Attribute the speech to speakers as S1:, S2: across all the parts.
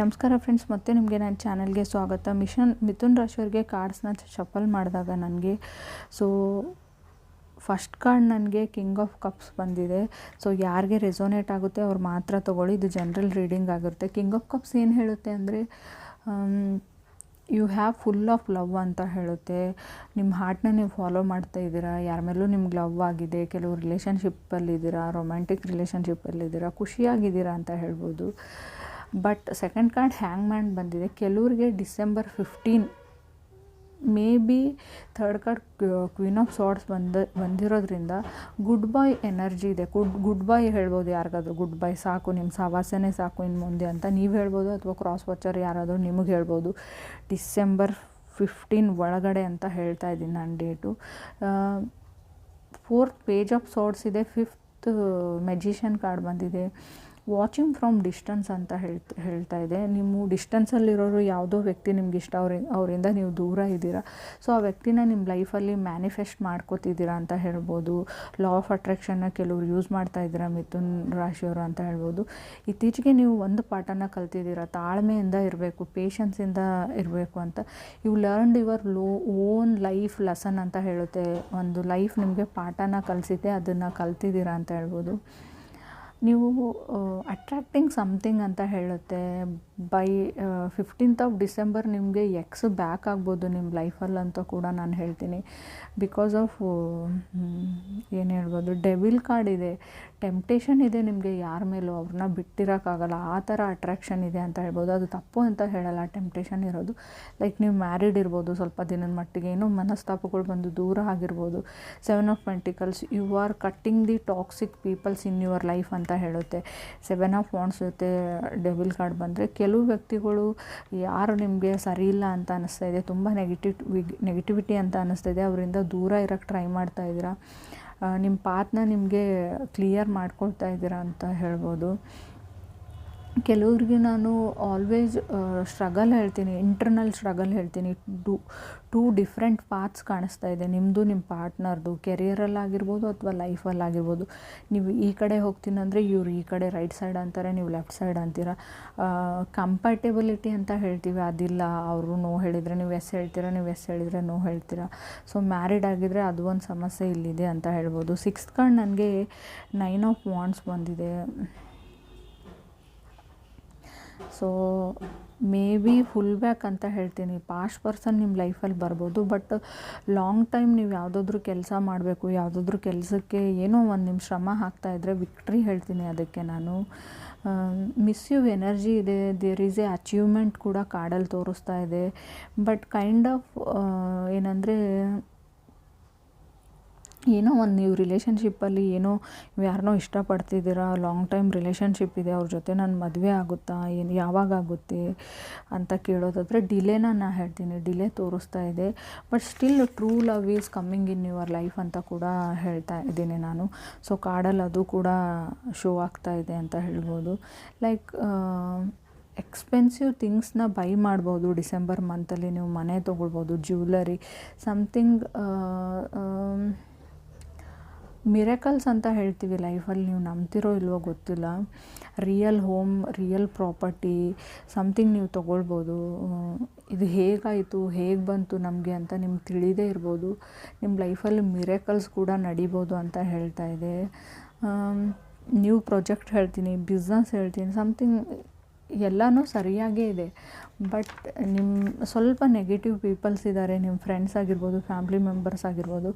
S1: ನಮಸ್ಕಾರ ಫ್ರೆಂಡ್ಸ್ ಮತ್ತೆ ನಿಮಗೆ ನನ್ನ ಚಾನಲ್ಗೆ ಸ್ವಾಗತ. ಮಿಷನ್ ಮಿಥುನ್ ರಾಶಿಯವ್ರಿಗೆ ಕಾರ್ಡ್ಸ್ನ ಶಫಲ್ ಮಾಡಿದಾಗ ನನಗೆ ಸೊ ಫಸ್ಟ್ ಕಾರ್ಡ್ ನನಗೆ ಕಿಂಗ್ ಆಫ್ ಕಪ್ಸ್ ಬಂದಿದೆ. ಸೊ ಯಾರಿಗೆ ರೆಸೋನೇಟ್ ಆಗುತ್ತೆ ಅವ್ರು ಮಾತ್ರ ತೊಗೊಳ್ಳಿ, ಇದು ಜನರಲ್ ರೀಡಿಂಗ್ ಆಗಿರುತ್ತೆ. ಕಿಂಗ್ ಆಫ್ ಕಪ್ಸ್ ಏನು ಹೇಳುತ್ತೆ ಅಂದರೆ you have full of love ಅಂತ ಹೇಳುತ್ತೆ. ನಿಮ್ಮ ಹಾರ್ಟ್ನ ನೀವು ಫಾಲೋ ಮಾಡ್ತಾ ಇದ್ದೀರಾ, ಯಾರ ಮೇಲೂ ನಿಮ್ಗೆ ಲವ್ ಆಗಿದೆ, ಕೆಲವು ರಿಲೇಷನ್ಶಿಪ್ಪಲ್ಲಿದ್ದೀರಾ ರೊಮ್ಯಾಂಟಿಕ್ ರಿಲೇಷನ್ಶಿಪ್ಪಲ್ಲಿದ್ದೀರಾ ಖುಷಿಯಾಗಿದ್ದೀರಾ ಅಂತ ಹೇಳ್ಬೋದು. But second card hang man ಬಂದಿದೆ. ಕೆಲವ್ರಿಗೆ December fifteen may be third card queen of swords ಬಂದ, ಬಂದಿರೋದ್ರಿಂದ ಗುಡ್ ಬಾಯ್ ಎನರ್ಜಿ ಇದೆ. ಗುಡ್ ಗುಡ್ ಬಾಯ್ ಹೇಳ್ಬೋದು ಯಾರಿಗಾದ್ರೂ. ಗುಡ್ ಬೈ ಸಾಕು ನಿಮ್ಮ ಸವಾಸನೆ ಸಾಕು ಇನ್ನು ಮುಂದೆ ಅಂತ ನೀವು ಹೇಳ್ಬೋದು ಅಥವಾ ಕ್ರಾಸ್ ವಾಚರ್ ಯಾರಾದರೂ ನಿಮಗೆ ಹೇಳ್ಬೋದು. ಡಿಸೆಂಬರ್ ಫಿಫ್ಟೀನ್ ಒಳಗಡೆ ಅಂತ ಹೇಳ್ತಾ ಇದ್ದೀನಿ ನಾನು date fourth page of swords ಇದೆ. ಫಿಫ್ತ್ ಮೆಜಿಷಿಯನ್ ಕಾರ್ಡ್ ಬಂದಿದೆ. ವಾಚಿಂಗ್ ಫ್ರಮ್ ಡಿಸ್ಟೆನ್ಸ್ ಅಂತ ಹೇಳ್ತಾ ಹೇಳ್ತಾ ಇದೆ. ನಿಮ್ಮ ಡಿಸ್ಟೆನ್ಸಲ್ಲಿರೋರು ಯಾವುದೋ ವ್ಯಕ್ತಿ ನಿಮ್ಗೆ ಇಷ್ಟ, ಅವ್ರಿ, ಅವರಿಂದ ನೀವು ದೂರ ಇದ್ದೀರಾ. ಸೊ ಆ ವ್ಯಕ್ತಿನ ನಿಮ್ಮ ಲೈಫಲ್ಲಿ ಮ್ಯಾನಿಫೆಸ್ಟ್ ಮಾಡ್ಕೋತಿದ್ದೀರಾ ಅಂತ ಹೇಳ್ಬೋದು. ಲಾ ಆಫ್ ಅಟ್ರಾಕ್ಷನ್ನ ಕೆಲವರು ಯೂಸ್ ಮಾಡ್ತಾ ಇದ್ದೀರಾ, ಮಿಥುನ್ ರಾಶಿಯವರು ಅಂತ ಹೇಳ್ಬೋದು. ಇತ್ತೀಚೆಗೆ ನೀವು ಒಂದು ಪಾಠನ ಕಲ್ತಿದ್ದೀರಾ, ತಾಳ್ಮೆಯಿಂದ ಇರಬೇಕು ಪೇಷನ್ಸಿಂದ ಇರಬೇಕು ಅಂತ. You learned your low own life lesson ಅಂತ ಹೇಳುತ್ತೆ. ಒಂದು ಲೈಫ್ ನಿಮಗೆ ಪಾಠನ ಕಲಿಸಿದೆ ಅದನ್ನು ಕಲ್ತಿದ್ದೀರಾ ಅಂತ ಹೇಳ್ಬೋದು. ನೀವು ಅಟ್ರಾಕ್ಟಿಂಗ್ ಸಮ್ಥಿಂಗ್ ಅಂತ ಹೇಳುತ್ತೆ. ಬೈ ಫಿಫ್ಟೀನ್ತ್ ಆಫ್ ಡಿಸೆಂಬರ್ ನಿಮಗೆ ಎಕ್ಸ್ ಬ್ಯಾಕ್ ಆಗ್ಬೋದು ನಿಮ್ಮ ಲೈಫಲ್ಲಿ ಅಂತ ಕೂಡ ನಾನು ಹೇಳ್ತೀನಿ. ಬಿಕಾಸ್ ಆಫ್ ಏನು ಹೇಳ್ಬೋದು ಡೆವಿಲ್ ಕಾರ್ಡ್ ಇದೆ. ಟೆಂಪ್ಟೇಷನ್ ಇದೆ ನಿಮಗೆ ಯಾರ ಮೇಲೂ ಅವ್ರನ್ನ ಬಿಟ್ಟಿರೋಕ್ಕಾಗಲ್ಲ. ಆ ಥರ ಅಟ್ರಾಕ್ಷನ್ ಇದೆ ಅಂತ ಹೇಳ್ಬೋದು. ಅದು ತಪ್ಪು ಅಂತ ಹೇಳಲ್ಲ. ಟೆಂಪ್ಟೇಷನ್ ಇರೋದು. ಲೈಕ್ ನೀವು ಮ್ಯಾರಿಡ್ ಇರ್ಬೋದು ಸ್ವಲ್ಪ ದಿನದ ಮಟ್ಟಿಗೆ. ಏನೋ ಮನಸ್ತಾಪಗಳು ಬಂದು ದೂರ ಆಗಿರ್ಬೋದು. Seven of pentacles you are cutting the toxic peoples in your life ಅಂತ ಹೇಳುತ್ತೆ. ಸೆವೆನ್ ಆಫ್ ವಾಂಡ್ಸ್ ಜೊತೆ ಡೆವಿಲ್ ಕಾರ್ಡ್ ಬಂದರೆ ಕೆಲವು ವ್ಯಕ್ತಿಗಳು ಯಾರು ನಿಮಗೆ ಸರಿ ಇಲ್ಲ ಅಂತ ಅನ್ನಿಸ್ತಾ ಇದೆ, ತುಂಬ ನೆಗೆಟಿವ್ ನೆಗೆಟಿವಿಟಿ ಅಂತ ಅನ್ನಿಸ್ತಾ ಇದೆ, ಅವರಿಂದ ದೂರ ಇರೋಕ್ಕೆ ಟ್ರೈ ಮಾಡ್ತಾ ಇದ್ದೀರಾ? ನಿಮ್ಮ ಪಾತ್ನ ನಿಮಗೆ ಕ್ಲಿಯರ್ ಮಾಡ್ಕೊಳ್ತಾ ಇದ್ದೀರಾ ಅಂತ ಹೇಳ್ಬೋದು. ಕೆಲವ್ರಿಗೆ ನಾನು ಆಲ್ವೇಸ್ ಸ್ಟ್ರಗಲ್ ಹೇಳ್ತೀನಿ ಇಂಟರ್ನಲ್ ಸ್ಟ್ರಗಲ್ ಹೇಳ್ತೀನಿ. ಟು, ಟೂ ಡಿಫ್ರೆಂಟ್ ಪಾತ್ಸ್ ಕಾಣಿಸ್ತಾ ಇದೆ. ನಿಮ್ಮದು ನಿಮ್ಮ ಪಾರ್ಟ್ನರ್ದು ಕೆರಿಯರಲ್ಲಾಗಿರ್ಬೋದು ಅಥವಾ ಲೈಫಲ್ಲಾಗಿರ್ಬೋದು ನೀವು ಈ ಕಡೆ ಹೋಗ್ತೀನಿ ಅಂದರೆ ಇವ್ರು ಈ ಕಡೆ ರೈಟ್ ಸೈಡ್ ಅಂತಾರೆ, ನೀವು ಲೆಫ್ಟ್ ಸೈಡ್ ಅಂತೀರ. ಕಂಪರ್ಟೇಬಿಲಿಟಿ ಅಂತ ಹೇಳ್ತೀವಿ. ಅದಿಲ್ಲ, ಅವರು ನೋ ಹೇಳಿದರೆ ನೀವು ಎಸ್ ಹೇಳ್ತೀರಾ, ನೀವು ಎಸ್ ಹೇಳಿದರೆ ನೋ ಹೇಳ್ತೀರಾ. ಸೊ ಮ್ಯಾರಿಡ್ ಆಗಿದ್ದರೆ ಅದು ಒಂದು ಸಮಸ್ಯೆ ಇಲ್ಲಿದೆ ಅಂತ ಹೇಳ್ಬೋದು. ಸಿಕ್ಸ್ತ್ ಕಾರ್ಡ್ ನನಗೆ ನೈನ್ ಆಫ್ ವಾಂಡ್ಸ್ ಬಂದಿದೆ. So may be full back ಅಂತ ಹೇಳ್ತೀನಿ. ಪಾಸ್ಟ್ ಪರ್ಸನ್ ನಿಮ್ಮ ಲೈಫಲ್ಲಿ ಬರ್ಬೋದು ಬಟ್ ಲಾಂಗ್ ಟೈಮ್ ನೀವು ಯಾವುದಾದ್ರೂ ಕೆಲಸ ಮಾಡಬೇಕು, ಯಾವುದಾದ್ರೂ ಕೆಲಸಕ್ಕೆ ಏನೋ ಒಂದು ನಿಮ್ಮ ಶ್ರಮ ಹಾಕ್ತಾಯಿದ್ರೆ ವಿಕ್ಟ್ರಿ ಹೇಳ್ತೀನಿ ಅದಕ್ಕೆ ನಾನು. ಮಿಸ್ ಯು ಎನರ್ಜಿ ಇದೆ ದೇರ್ ಈಸ್ ಎ ಅಚೀವ್ಮೆಂಟ್ ಕೂಡ ಕಾಡಲ್ಲಿ ತೋರಿಸ್ತಾ ಇದೆ. ಬಟ್ ಕೈಂಡ್ ಆಫ್ ಏನಂದರೆ ಏನೋ ಒಂದು ನೀವು ರಿಲೇಷನ್ಶಿಪ್ಪಲ್ಲಿ ಏನೋ ಯಾರನ್ನೋ ಇಷ್ಟಪಡ್ತಿದ್ದೀರಾ ಲಾಂಗ್ ಟೈಮ್ ರಿಲೇಷನ್ಶಿಪ್ ಇದೆ, ಅವ್ರ ಜೊತೆ ನಾನು ಮದುವೆ ಆಗುತ್ತಾ, ಏನು ಯಾವಾಗ ಆಗುತ್ತೆ ಅಂತ ಕೇಳೋದಾದರೆ ಡಿಲೇನ ನಾನು ಹೇಳ್ತೀನಿ ಡಿಲೇ ತೋರಿಸ್ತಾ ಇದೆ. But still true love is coming in your life ಅಂತ ಕೂಡ ಹೇಳ್ತಾ ಇದ್ದೀನಿ ನಾನು. ಸೊ ಕಾಡಲ್ಲಿ ಅದು ಕೂಡ ಶೋ ಆಗ್ತಾ ಇದೆ ಅಂತ ಹೇಳ್ಬೋದು. ಲೈಕ್ ಎಕ್ಸ್ಪೆನ್ಸಿವ್ ಥಿಂಗ್ಸ್ನ ಬೈ ಮಾಡ್ಬೋದು ಡಿಸೆಂಬರ್ ಮಂತಲ್ಲಿ ನೀವು ಮನೆ ತೊಗೊಳ್ಬೋದು ಜ್ಯುವೆಲರಿ ಸಮಥಿಂಗ್ ಮಿರಕಲ್ಸ್ ಅಂತ ಹೇಳ್ತೀವಿ ಲೈಫಲ್ಲಿ ನೀವು ನಂಬ್ತಿರೋ ಇಲ್ವೋ ಗೊತ್ತಿಲ್ಲ. Real home, real property something ನೀವು ತೊಗೊಳ್ಬೋದು. ಇದು ಹೇಗಾಯಿತು, ಹೇಗೆ ಬಂತು ನಮಗೆ ಅಂತ ನಿಮ್ಗೆ ತಿಳಿದೇ ಇರ್ಬೋದು. ನಿಮ್ಮ ಲೈಫಲ್ಲಿ ಮಿರಕಲ್ಸ್ ಕೂಡ ನಡಿಬೋದು ಅಂತ ಹೇಳ್ತಾ ಇದೆ. ನ್ಯೂ ಪ್ರಾಜೆಕ್ಟ್ ಹೇಳ್ತೀನಿ ಬಿಸ್ನೆಸ್ ಹೇಳ್ತೀನಿ ಸಮಥಿಂಗ್ ಎಲ್ಲನೂ ಸರಿಯಾಗೇ ಇದೆ. ಬಟ್ ನಿಮ್ಮ ಸ್ವಲ್ಪ ನೆಗೆಟಿವ್ ಪೀಪಲ್ಸ್ ಇದ್ದಾರೆ ನಿಮ್ಮ ಫ್ರೆಂಡ್ಸ್ ಆಗಿರ್ಬೋದು ಫ್ಯಾಮ್ಲಿ ಮೆಂಬರ್ಸ್ ಆಗಿರ್ಬೋದು,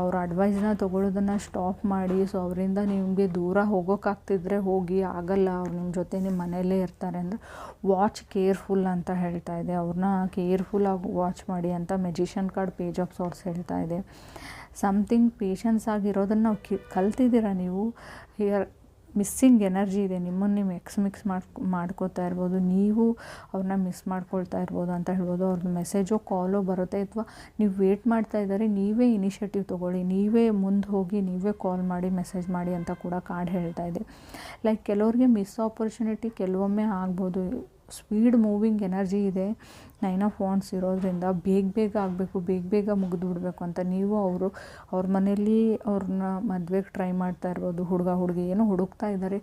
S1: ಅವ್ರ ಅಡ್ವೈಸ್ನ ತೊಗೊಳೋದನ್ನು ಸ್ಟಾಪ್ ಮಾಡಿ. ಸೊ ಅವರಿಂದ ನಿಮಗೆ ದೂರ ಹೋಗೋಕ್ಕಾಗ್ತಿದ್ರೆ ಹೋಗಿ, ಆಗಲ್ಲ, ಅವ್ರು ನಿಮ್ಮ ಜೊತೆ ನಿಮ್ಮ ಮನೆಯಲ್ಲೇ ಇರ್ತಾರೆ ಅಂದರೆ ವಾಚ್ ಕೇರ್ಫುಲ್ ಅಂತ ಹೇಳ್ತಾ ಇದೆ. ಅವ್ರನ್ನ ಕೇರ್ಫುಲ್ಲಾಗಿ ವಾಚ್ ಮಾಡಿ ಅಂತ magician card page of swords ಹೇಳ್ತಾ ಇದೆ. ಸಮ್ಥಿಂಗ್ ಪೇಷನ್ಸ್ ಆಗಿರೋದನ್ನು ನಾವು ಕಲ್ತಿದ್ದೀರಾ ನೀವು? ಹಿಯರ್ ಮಿಸ್ಸಿಂಗ್ ಎನರ್ಜಿ ಇದೆ, ನಿಮ್ಮನ್ನು ನೀವು ಎಕ್ಸ್ ಮಿಕ್ಸ್ ಮಾಡ್ಕೊ, ಮಾಡ್ಕೋತಾ ಇರ್ಬೋದು. ನೀವು ಅವ್ರನ್ನ ಮಿಸ್ ಮಾಡ್ಕೊಳ್ತಾ ಇರ್ಬೋದು ಅಂತ ಹೇಳ್ಬೋದು. ಅವ್ರದ್ದು ಮೆಸೇಜೋ, ಕಾಲೋ ಬರುತ್ತೆ. ಅಥವಾ ನೀವು ವೇಟ್ ಮಾಡ್ತಾ ಇದ್ದಾರೆ, ನೀವೇ ಇನಿಷಿಯೇಟಿವ್ ತೊಗೊಳ್ಳಿ. ನೀವೇ ಮುಂದೆ ಹೋಗಿ, ನೀವೇ ಕಾಲ್ ಮಾಡಿ, ಮೆಸೇಜ್ ಮಾಡಿ ಅಂತ ಕೂಡ ಕಾರ್ಡ್ ಹೇಳ್ತಾ ಇದೆ. ಲೈಕ್ ಕೆಲವ್ರಿಗೆ ಮಿಸ್ ಆಪರ್ಚುನಿಟಿ ಕೆಲವೊಮ್ಮೆ ಆಗ್ಬೋದು. ಸ್ಪೀಡ್ ಮೂವಿಂಗ್ ಎನರ್ಜಿ ಇದೆ. ನೈನ್ ಆಫ್ ವಾಂಡ್ಸ್ ಇರೋದ್ರಿಂದ ಬೇಗ ಬೇಗ ಆಗಬೇಕು, ಬೇಗ ಬೇಗ ಮುಗಿದು ಬಿಡಬೇಕು ಅಂತ ನೀವು ಅವರು, ಅವ್ರ ಮನೇಲಿ ಅವ್ರನ್ನ ಮದುವೆಗೆ ಟ್ರೈ ಮಾಡ್ತಾ ಇರ್ಬೋದು, ಹುಡುಗ ಹುಡುಗಿ ಏನೋ ಹುಡುಕ್ತಾ ಇದ್ದಾರೆ.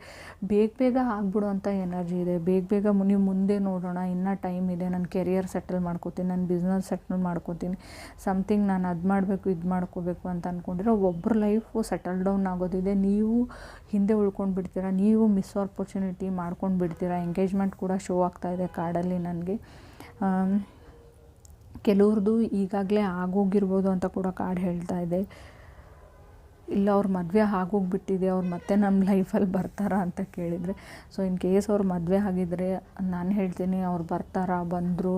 S1: ಬೇಗ ಬೇಗ ಆಗ್ಬಿಡುವಂಥ ಎನರ್ಜಿ ಇದೆ. ಬೇಗ ಬೇಗ ಮುನಿ ಮುಂದೆ ನೋಡೋಣ, ಇನ್ನೂ ಟೈಮ್ ಇದೆ ನನ್ನ ಕೆರಿಯರ್ ಸೆಟಲ್ ಮಾಡ್ಕೋತೀನಿ ನನ್ನ ಬಿಸ್ನೆಸ್ ಸೆಟಲ್ ಮಾಡ್ಕೋತೀನಿ ಸಮಥಿಂಗ್ ನಾನು ಅದು ಮಾಡಬೇಕು, ಇದು ಮಾಡ್ಕೋಬೇಕು ಅಂತ ಅಂದ್ಕೊಂಡಿರೋ ಒಬ್ಬರ ಲೈಫು ಸೆಟಲ್ ಡೌನ್ ಆಗೋದಿದೆ. ನೀವು ಹಿಂದೆ ಉಳ್ಕೊಂಡು ಬಿಡ್ತೀರಾ ನೀವು ಮಿಸ್ ಆಪರ್ಚುನಿಟಿ ಮಾಡ್ಕೊಂಡು ಬಿಡ್ತೀರಾ ಎಂಗೇಜ್ಮೆಂಟ್ ಕೂಡ ಶೋ ಆಗ್ತಾ ಇದೆ ಕಾರ್ಡಲ್ಲಿ ನನಗೆ. ಕೆಲವ್ರದ್ದು ಈಗಾಗಲೇ ಆಗೋಗಿರ್ಬೋದು ಅಂತ ಕೂಡ ಕಾರ್ಡ್ ಹೇಳ್ತಾ ಇದೆ. ಇಲ್ಲ, ಅವ್ರ ಮದುವೆ ಆಗೋಗ್ಬಿಟ್ಟಿದೆ, ಅವ್ರು ಮತ್ತೆ ನಮ್ಮ ಲೈಫಲ್ಲಿ ಬರ್ತಾರಾ ಅಂತ ಕೇಳಿದರೆ. ಸೊ ಇನ್ ಕೇಸ್ ಅವ್ರು ಮದುವೆ ಆಗಿದ್ದರೆ ನಾನು ಹೇಳ್ತೀನಿ, ಅವ್ರು ಬರ್ತಾರಾ, ಬಂದರು,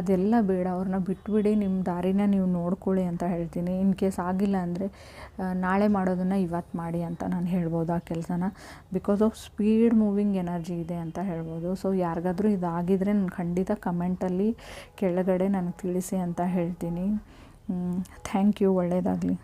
S1: ಅದೆಲ್ಲ ಬೇಡ. ಅವ್ರನ್ನ ಬಿಟ್ಬಿಡಿ ನಿಮ್ಮ ದಾರಿನ ನೀವು ನೋಡ್ಕೊಳ್ಳಿ ಅಂತ ಹೇಳ್ತೀನಿ. ಇನ್ ಕೇಸ್ ಆಗಿಲ್ಲ ಅಂದರೆ ನಾಳೆ ಮಾಡೋದನ್ನು ಇವತ್ತು ಮಾಡಿ ಅಂತ ನಾನು ಹೇಳ್ಬೋದು ಆ ಕೆಲಸನ. Because of speed moving energy ಇದೆ ಅಂತ ಹೇಳ್ಬೋದು. ಸೊ ಯಾರಿಗಾದರೂ ಇದಾಗಿದ್ದರೆ ನಾನು ಖಂಡಿತ ಕಮೆಂಟಲ್ಲಿ ಕೆಳಗಡೆ ನನಗೆ ತಿಳಿಸಿ ಅಂತ ಹೇಳ್ತೀನಿ. ಥ್ಯಾಂಕ್ ಯು ಒಳ್ಳೆಯದಾಗಲಿ